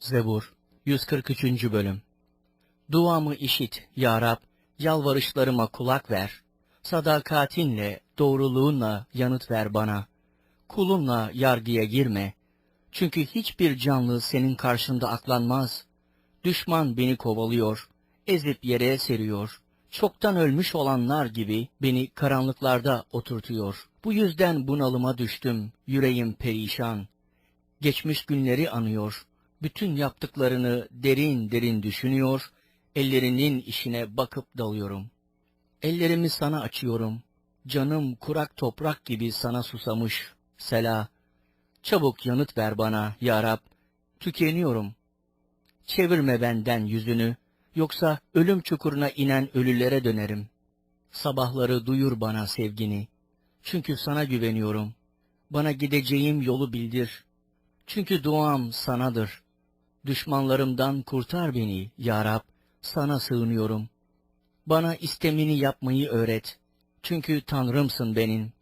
Zebur 143. Bölüm Duamı işit, Ya Rab, yalvarışlarıma kulak ver. Sadakatinle, doğruluğunla yanıt ver bana. Kulunla yargıya girme. Çünkü hiçbir canlı senin karşında aklanmaz. Düşman beni kovalıyor, ezip yere seriyor. Çoktan ölmüş olanlar gibi beni karanlıklarda oturtuyor. Bu yüzden bunalıma düştüm, yüreğim perişan. Geçmiş günleri anıyor, bütün yaptıklarını derin derin düşünüyor, ellerinin işine bakıp dalıyorum. Ellerimi sana açıyorum, canım kurak toprak gibi sana susamış. Sela, çabuk yanıt ver bana, ya Rab, tükeniyorum. Çevirme benden yüzünü, yoksa ölüm çukuruna inen ölülere dönerim. Sabahları duyur bana sevgini, çünkü sana güveniyorum. Bana gideceğim yolu bildir. Çünkü duam sanadır. Düşmanlarımdan kurtar beni, ya Rab, sana sığınıyorum. Bana istemini yapmayı öğret. Çünkü Tanrımsın benim.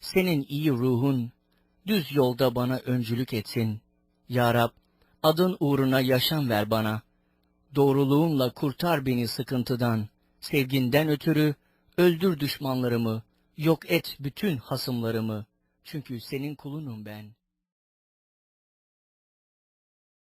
Senin iyi ruhun, düz yolda bana öncülük etsin. Ya Rab, adın uğruna yaşam ver bana. Doğruluğunla kurtar beni sıkıntıdan. Sevginden ötürü öldür düşmanlarımı, yok et bütün hasımlarımı. Çünkü senin kulunum ben.